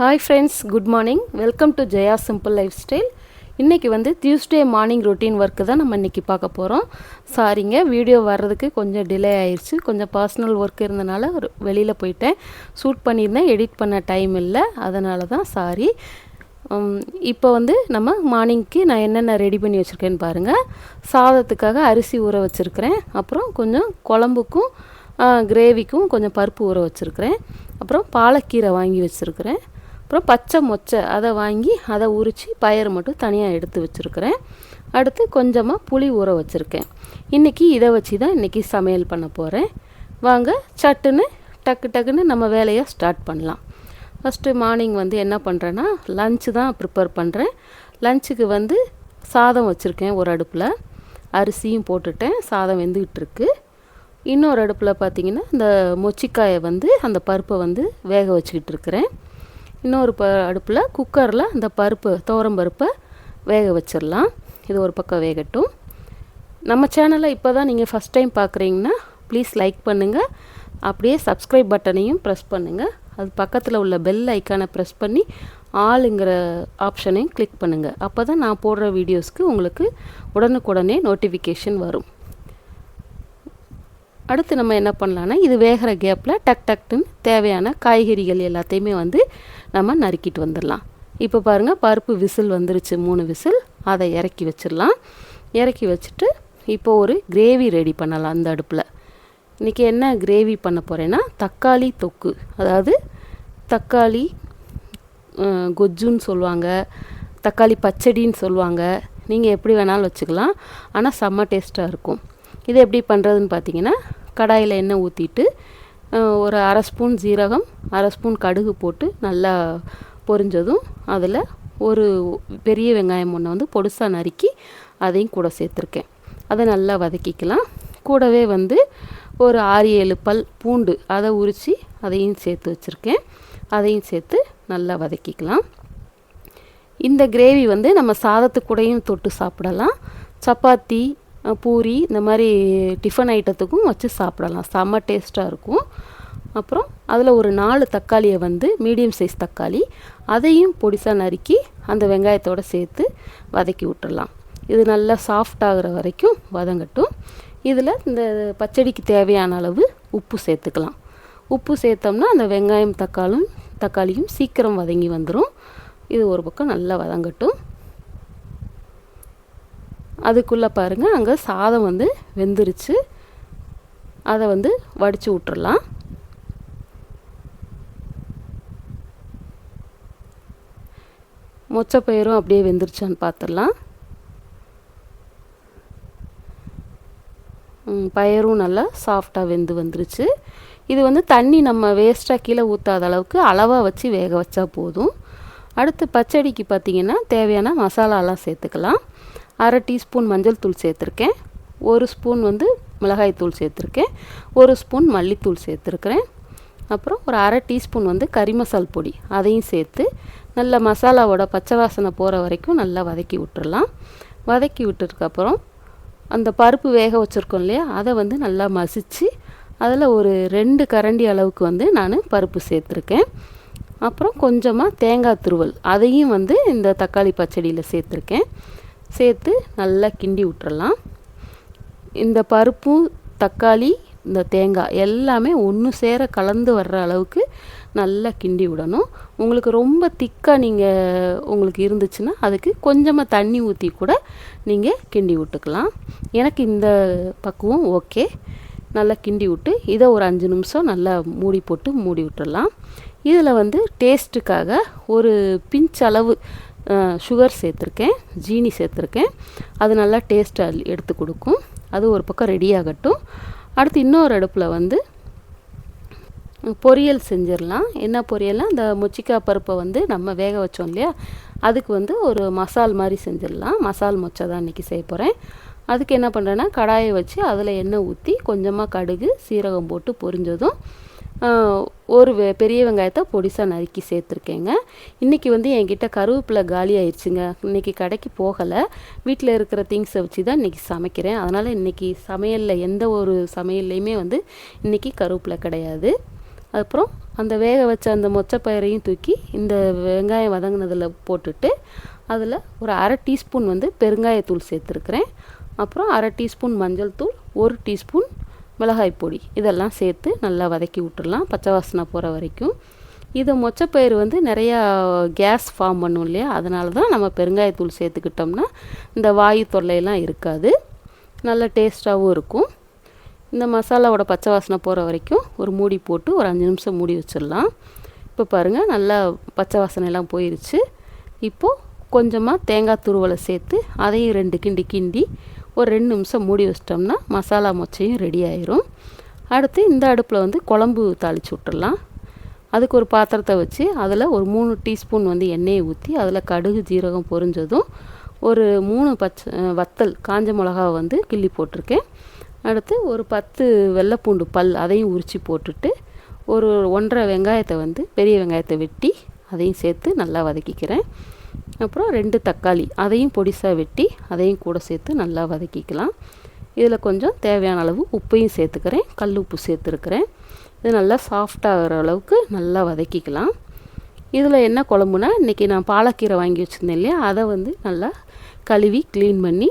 Hi friends good morning welcome to Jaya simple life style இன்றைக்கி வந்து Tuesday morning routine work தான் நம்ம இன்றைக்கி பார்க்க போகிறோம் சாரிங்க வீடியோ வர்றதுக்கு கொஞ்சம் டிலே ஆயிடுச்சு கொஞ்சம் பர்சனல் ஒர்க் இருந்தனால ஒரு வெளியில் போயிட்டேன். ஷூட் பண்ணியிருந்தேன் எடிட் பண்ண டைம் இல்லை. அதனால தான் சாரி இப்போ வந்து நம்ம மார்னிங்க்கு நான் என்னென்ன ரெடி பண்ணி வச்சுருக்கேன்னு பாருங்கள் சாதத்துக்காக அரிசி ஊற வச்சுருக்கிறேன். அப்புறம் கொஞ்சம் குழம்புக்கும் கிரேவிக்கும் கொஞ்சம் பருப்பு ஊற வச்சுருக்கிறேன். அப்புறம் பாலக்கீரை வாங்கி வச்சுருக்கிறேன். அப்புறம் பச்சை மொச்சை அதை வாங்கி அதை உரித்து பயறு மட்டும் தனியாக எடுத்து வச்சுருக்கிறேன். அடுத்து கொஞ்சமாக புளி ஊற வச்சுருக்கேன். இன்றைக்கி இதை வச்சு தான் இன்றைக்கி சமையல் பண்ண போகிறேன் வாங்க சட்டுன்னு டக்கு டக்குன்னு நம்ம வேலையை ஸ்டார்ட் பண்ணலாம். ஃபஸ்ட்டு மார்னிங் வந்து என்ன பண்ணுறேன்னா லஞ்சு தான் ப்ரிப்பேர் பண்ணுறேன் லஞ்சுக்கு வந்து சாதம் வச்சுருக்கேன் ஒரு அடுப்பில். அரிசியும் போட்டுட்டேன் சாதம் வெந்துக்கிட்டு இருக்கு. இன்னொரு அடுப்பில் பார்த்தீங்கன்னா இந்த மொச்சிக்காயை வந்து அந்த பருப்பை வந்து வேக வச்சுக்கிட்டு இருக்கிறேன். இன்னொரு ப அடுப்பில் குக்கரில் அந்த பருப்பு துவரம் பருப்பை வேக வச்சிடலாம் இது ஒரு பக்கம் வேகட்டும். நம்ம சேனலை இப்போ தான் நீங்கள் ஃபஸ்ட் டைம் பார்க்குறீங்கன்னா ப்ளீஸ் லைக் பண்ணுங்கள் அப்படியே சப்ஸ்கிரைப் பட்டனையும் ப்ரெஸ் பண்ணுங்கள் அது பக்கத்தில் உள்ள பெல் ஐக்கானை ப்ரெஸ் பண்ணி ஆளுங்கிற ஆப்ஷனையும் கிளிக் பண்ணுங்கள் அப்போ தான் நான் போடுற வீடியோஸ்க்கு உங்களுக்கு உடனுக்குடனே நோட்டிஃபிகேஷன் வரும். அடுத்து நம்ம என்ன பண்ணலான்னா இது வேகிற கேப்பில் டக் டக்குன்னு தேவையான காய்கறிகள் எல்லாத்தையுமே வந்து நம்ம நறுக்கிட்டு வந்துடலாம். இப்போ பாருங்கள் பருப்பு விசில் வந்துருச்சு மூணு விசில். அதை இறக்கி வச்சிடலாம். இறக்கி வச்சுட்டு இப்போ ஒரு கிரேவி ரெடி பண்ணலாம் அந்த அடுப்பில். இன்றைக்கி என்ன கிரேவி பண்ண போகிறேன்னா தக்காளி தொக்கு. அதாவது தக்காளி கொஜ்ஜுன்னு சொல்லுவாங்க தக்காளி பச்சடின்னு சொல்லுவாங்க. நீங்கள் எப்படி வேணாலும் வச்சுக்கலாம். ஆனால் செம்ம டேஸ்ட்டாக இருக்கும். இது எப்படி பண்ணுறதுன்னு பார்த்தீங்கன்னா கடாயில் எண்ணெய் ஊற்றிட்டு ஒரு அரை ஸ்பூன் ஜீரகம் அரை ஸ்பூன் கடுகு போட்டு நல்லா பொரிஞ்சதும் அதில் ஒரு பெரிய வெங்காயம் ஒன்று வந்து பொடுசாக நறுக்கி அதையும் கூட சேர்த்துருக்கேன். அதை நல்லா வதக்கிக்கலாம். கூடவே வந்து ஒரு ஆறு ஏழு பல் பூண்டு அதை உரித்து அதையும் சேர்த்து வச்சுருக்கேன். அதையும் சேர்த்து நல்லா வதக்கிக்கலாம். இந்த கிரேவி வந்து நம்ம சாதத்து கூடையும் தொட்டு சாப்பிடலாம். சப்பாத்தி பூரி இந்த மாதிரி டிஃபன் ஐட்டத்துக்கும் வச்சு சாப்பிடலாம். செம்ம டேஸ்ட்டாக இருக்கும். அப்புறம் அதில் ஒரு நாலு தக்காளியை வந்து மீடியம் சைஸ் தக்காளி அதையும் பொடிசாக நறுக்கி அந்த வெங்காயத்தோடு சேர்த்து வதக்கி விட்டுடலாம் இது நல்லா சாஃப்ட் ஆகிற வரைக்கும் வதங்கட்டும். இதில் இந்த பச்சடிக்கு தேவையான அளவு உப்பு சேர்த்துக்கலாம். உப்பு சேர்த்தோம்னா அந்த வெங்காயம் தக்காளும் தக்காளியும் சீக்கிரம் வதங்கி வந்துடும் இது ஒரு பக்கம் நல்லா வதங்கட்டும். அதுக்குள்ளே பாருங்கள் அங்கே சாதம் வந்து வெந்துருச்சு. அதை வந்து வடித்து விட்டுறலாம். மொச்சப்பயிரும் அப்படியே வெந்துருச்சான்னு பார்த்துடலாம் பயரும் நல்லா சாஃப்டாக வெந்து வந்துருச்சு. இது வந்து தண்ணி நம்ம வேஸ்ட்டாக கீழே ஊற்றாத அளவுக்கு அளவாக வச்சு வேக வச்சா போதும். அடுத்து பச்சடிக்கு பார்த்திங்கன்னா தேவையான மசாலாலாம் சேர்த்துக்கலாம். அரை டீஸ்பூன் மஞ்சள் தூள் சேர்த்துருக்கேன். ஒரு ஸ்பூன் வந்து மிளகாய் தூள் சேர்த்துருக்கேன். ஒரு ஸ்பூன் மல்லித்தூள் சேர்த்துருக்குறேன். அப்புறம் ஒரு அரை டீஸ்பூன் வந்து கறி மசால் பொடி அதையும் சேர்த்து நல்ல மசாலாவோட பச்சை வாசனை போகிற வரைக்கும் நல்லா வதக்கி விட்டுறலாம். வதக்கி விட்டதுக்கப்புறம் அந்த பருப்பு வேக வச்சுருக்கோம் இல்லையா அதை வந்து நல்லா மசித்து அதில் ஒரு ரெண்டு கரண்டி அளவுக்கு வந்து நான் பருப்பு சேர்த்துருக்கேன். அப்புறம் கொஞ்சமாக தேங்காய் துருவல் அதையும் வந்து இந்த தக்காளி பச்சடியில் சேர்த்துருக்கேன். சேர்த்து நல்லா கிண்டி விட்டுறலாம். இந்த பருப்பும் தக்காளி இந்த தேங்காய் எல்லாமே ஒன்று சேர கலந்து வர்ற அளவுக்கு நல்லா கிண்டி விடணும். உங்களுக்கு ரொம்ப திக்காக நீங்கள் உங்களுக்கு இருந்துச்சுன்னா அதுக்கு கொஞ்சமாக தண்ணி ஊற்றி கூட நீங்கள் கிண்டி விட்டுக்கலாம். எனக்கு இந்த பக்குவம் ஓகே. நல்லா கிண்டி விட்டு இதை ஒரு அஞ்சு நிமிஷம் நல்லா மூடி போட்டு மூடி விட்டுடலாம் இதில் வந்து டேஸ்ட்டுக்காக ஒரு பிஞ்ச் அளவு சுகர் சேர்த்துருக்கேன் ஜீனி சேர்த்துருக்கேன். அது நல்லா டேஸ்ட்டாக எடுத்து கொடுக்கும். அது ஒரு பக்கம் ரெடி ஆகட்டும். அடுத்து இன்னொரு அடுப்பில் வந்து பொரியல் செஞ்சிடலாம். என்ன பொரியல்னால் அந்த மொச்சிக்காய் பருப்பை வந்து நம்ம வேக வச்சோம் இல்லையா? அதுக்கு வந்து ஒரு மசால் மாதிரி செஞ்சிடலாம். மசால் மொச்சை தான் இன்றைக்கி செய்ய போகிறேன் அதுக்கு என்ன பண்ணுறேன்னா கடாயை வச்சு அதில் எண்ணெய் ஊற்றி கொஞ்சமாக கடுகு சீரகம் போட்டு பொரிஞ்சதும் ஒரு வெ பெரிய வெங்காயத்தை பொடிசாக நறுக்கி சேர்த்துருக்கேங்க. இன்றைக்கி வந்து என்கிட்ட கருவேப்பிலை காலி ஆயிடுச்சுங்க. இன்றைக்கி கடைக்கு போகலை. வீட்டில் இருக்கிற திங்ஸை வச்சு தான் இன்றைக்கி சமைக்கிறேன். அதனால் இன்றைக்கி சமையலில் எந்த ஒரு சமையல்லையுமே வந்து இன்றைக்கி கருவேப்பிலை கிடையாது. அப்புறம் அந்த வேக வச்ச அந்த மொச்சப்பயிரையும் தூக்கி இந்த வெங்காயம் வதங்கினதில் போட்டுட்டு அதில் ஒரு அரை டீஸ்பூன் வந்து பெருங்காயத்தூள் சேர்த்துருக்குறேன். அப்புறம் அரை டீஸ்பூன் மஞ்சள் தூள் ஒரு டீஸ்பூன் மிளகாய் பொடி இதெல்லாம் சேர்த்து நல்லா வதக்கி விட்டுடலாம் பச்சை வாசனை போகிற வரைக்கும். இது மொச்சப்பயிறு வந்து நிறையா கேஸ் ஃபார்ம் பண்ணும் இல்லையா? அதனால தான் நம்ம பெருங்காயத்தூள் சேர்த்துக்கிட்டோம்னா இந்த வாயு தொல்லையெல்லாம் இருக்காது. நல்ல டேஸ்ட்டாகவும் இருக்கும். இந்த மசாலாவோட பச்சை வாசனை போகிற வரைக்கும் ஒரு மூடி போட்டு ஒரு அஞ்சு நிமிஷம் மூடி வச்சிடலாம். இப்போ பாருங்கள் நல்லா பச்சை வாசனைலாம் போயிருச்சு. இப்போது கொஞ்சமாக தேங்காய் துருவலை சேர்த்து அதையும் ரெண்டு கிண்டி கிண்டி ஒரு ரெண்டு நிமிஷம் மூடி வச்சிட்டோம்னா மசாலா மொச்சையும் ரெடி ஆயிரும். அடுத்து இந்த அடுப்பில் வந்து குழம்பு தாளித்து விட்டுடலாம் அதுக்கு ஒரு பாத்திரத்தை வச்சு அதில் ஒரு மூணு டீஸ்பூன் வந்து எண்ணெயை ஊற்றி அதில் கடுகு ஜீரகம் பொரிஞ்சதும் ஒரு மூணு பச்சை வத்தல் காஞ்ச மிளகாவை வந்து கிள்ளி போட்டிருக்கேன். அடுத்து ஒரு பத்து வெள்ளைப்பூண்டு பல் அதையும் உரித்து போட்டுட்டு ஒரு ஒன்றரை வெங்காயத்தை வந்து பெரிய வெங்காயத்தை வெட்டி அதையும் சேர்த்து நல்லா வதக்கிக்கிறேன். அப்புறம் ரெண்டு தக்காளி. அதையும் பொடிசாக வெட்டி அதையும் கூட சேர்த்து நல்லா வதக்கிக்கலாம். இதில் கொஞ்சம் தேவையான அளவு உப்பையும் சேர்த்துக்கிறேன். கல் உப்பு சேர்த்துருக்கிறேன். இது நல்லா சாஃப்டாகிற அளவுக்கு நல்லா வதக்கிக்கலாம். இதில் என்ன குழம்புனா இன்றைக்கி நான் பாலக்கீரை வாங்கி வச்சுருந்தேன் இல்லையா? அதை வந்து நல்லா கழுவி க்ளீன் பண்ணி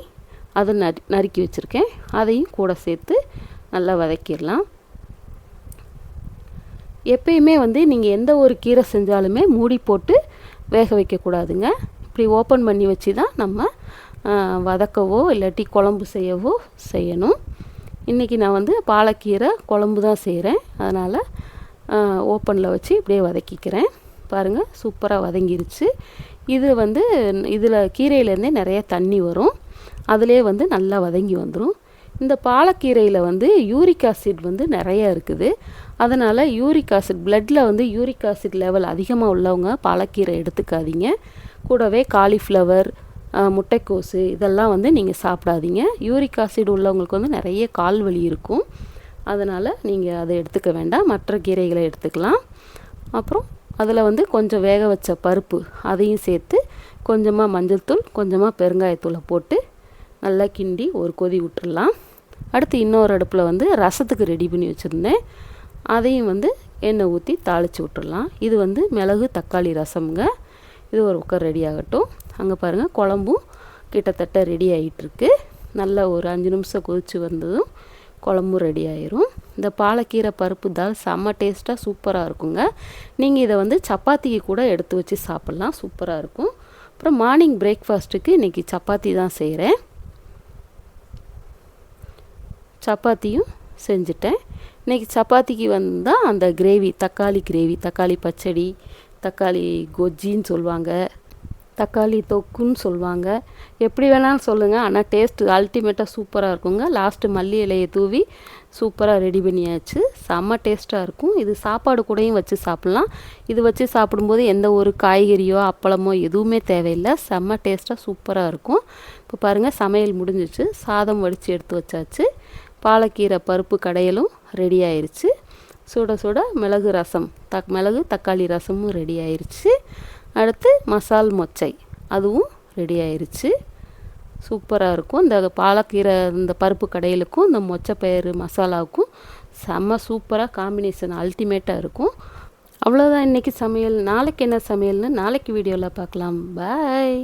அதை நறு நறுக்கி வச்சுருக்கேன். அதையும் கூட சேர்த்து நல்லா வதக்கிடலாம். எப்பயுமே வந்து நீங்கள் எந்த ஒரு கீரை செஞ்சாலுமே மூடி போட்டு வேக வைக்கக்கூடாதுங்க. இப்படி ஓப்பன் பண்ணி வச்சு தான் நம்ம வதக்கவோ இல்லாட்டி குழம்பு செய்யவோ செய்யணும். இன்றைக்கி நான் வந்து பாலக்கீரை குழம்பு தான் செய்கிறேன் அதனால் ஓப்பனில் வச்சு இப்படியே வதக்கிக்கிறேன். பாருங்கள் சூப்பராக வதங்கிருச்சு. இது வந்து இதில் கீரையிலேருந்தே நிறைய தண்ணி வரும். அதிலே வந்து நல்லா வதங்கி வந்துடும் இந்த பாலக்கீரையில் வந்து யூரிக் ஆசிட் வந்து நிறைய இருக்குது. அதனால் யூரிக் ஆசிட் பிளட்டில் வந்து யூரிக் ஆசிட் லெவல் அதிகமாக உள்ளவங்க பாலக்கீரை எடுத்துக்காதீங்க. கூடவே காலிஃப்ளவர் முட்டைக்கோசு இதெல்லாம் வந்து நீங்கள் சாப்பிடாதீங்க. யூரிக் ஆசிட் உள்ளவங்களுக்கு வந்து நிறைய கால் வலி இருக்கும். அதனால் நீங்கள் அதை எடுத்துக்க வேண்டாம். மற்ற கீரைகளை எடுத்துக்கலாம். அப்புறம் அதில் வந்து கொஞ்சம் வேக வச்ச பருப்பு அதையும் சேர்த்து கொஞ்சமாக மஞ்சள் தூள் கொஞ்சமாக பெருங்காயத்தூளை போட்டு நல்லா கிண்டி ஒரு கொதி விட்டுடலாம் அடுத்து இன்னொரு அடுப்பில் வந்து ரசத்துக்கு ரெடி பண்ணி வச்சுருந்தேன். அதையும் வந்து எண்ணெய் ஊற்றி தாளித்து விட்டுடலாம். இது வந்து மிளகு தக்காளி ரசம்ங்க. இது ஒரு பக்கம் ரெடி ஆகட்டும். அங்கே பாருங்கள் குழம்பும் கிட்டத்தட்ட ரெடி ஆகிட்டுருக்கு நல்லா ஒரு அஞ்சு நிமிஷம் கொதித்து வந்ததும் குழம்பும் ரெடி ஆயிரும். இந்த பாலக்கீரை பருப்பு தால் செம்ம டேஸ்ட்டாக சூப்பராக இருக்குங்க. நீங்கள் இதை வந்து சப்பாத்திக்கு கூட எடுத்து வச்சு சாப்பிட்லாம். சூப்பராக இருக்கும். அப்புறம் மார்னிங் பிரேக்ஃபாஸ்ட்டுக்கு இன்றைக்கி சப்பாத்தி தான் செய்கிறேன் சப்பாத்தியும் செஞ்சுட்டேன். இன்றைக்கி சப்பாத்திக்கு வந்தால் அந்த கிரேவி தக்காளி கிரேவி தக்காளி பச்சடி தக்காளி கொஜ்ஜின்னு சொல்லுவாங்க தக்காளி தொக்குன்னு சொல்லுவாங்க. எப்படி வேணாலும் சொல்லுங்கள் ஆனால் டேஸ்ட்டு அல்டிமேட்டாக சூப்பராக இருக்குங்க. லாஸ்ட்டு மல்லி இலையை தூவி சூப்பராக ரெடி பண்ணியாச்சு. செம்ம டேஸ்ட்டாக இருக்கும். இது சாப்பாடு கூடயும் வச்சு சாப்பிட்லாம். இது வச்சு சாப்பிடும்போது எந்த ஒரு காய்கறியோ அப்பளமோ எதுவுமே தேவையில்லை. செம்ம டேஸ்ட்டாக சூப்பராக இருக்கும். இப்போ பாருங்கள் சமையல் முடிஞ்சிச்சு. சாதம் வடித்து எடுத்து வச்சாச்சு. பாலக்கீரை பருப்பு கடையலும் ரெடி ஆயிடுச்சு சுட சுட மிளகு ரசம் தக் மிளகு தக்காளி ரசமும் ரெடி ஆயிடுச்சு அடுத்து மசால் மொச்சை அதுவும் ரெடி ஆயிடுச்சு சூப்பராக இருக்கும். இந்த பாலக்கீரை இந்த பருப்பு கடையிலுக்கும் இந்த மொச்சப்பயிறு மசாலாவுக்கும் செம்ம சூப்பராக காம்பினேஷன் அல்டிமேட்டாக இருக்கும். அவ்வளோதான் இன்றைக்கி சமையல். நாளைக்கு என்ன சமையல்னு நாளைக்கு வீடியோவில் பார்க்கலாம். பாய்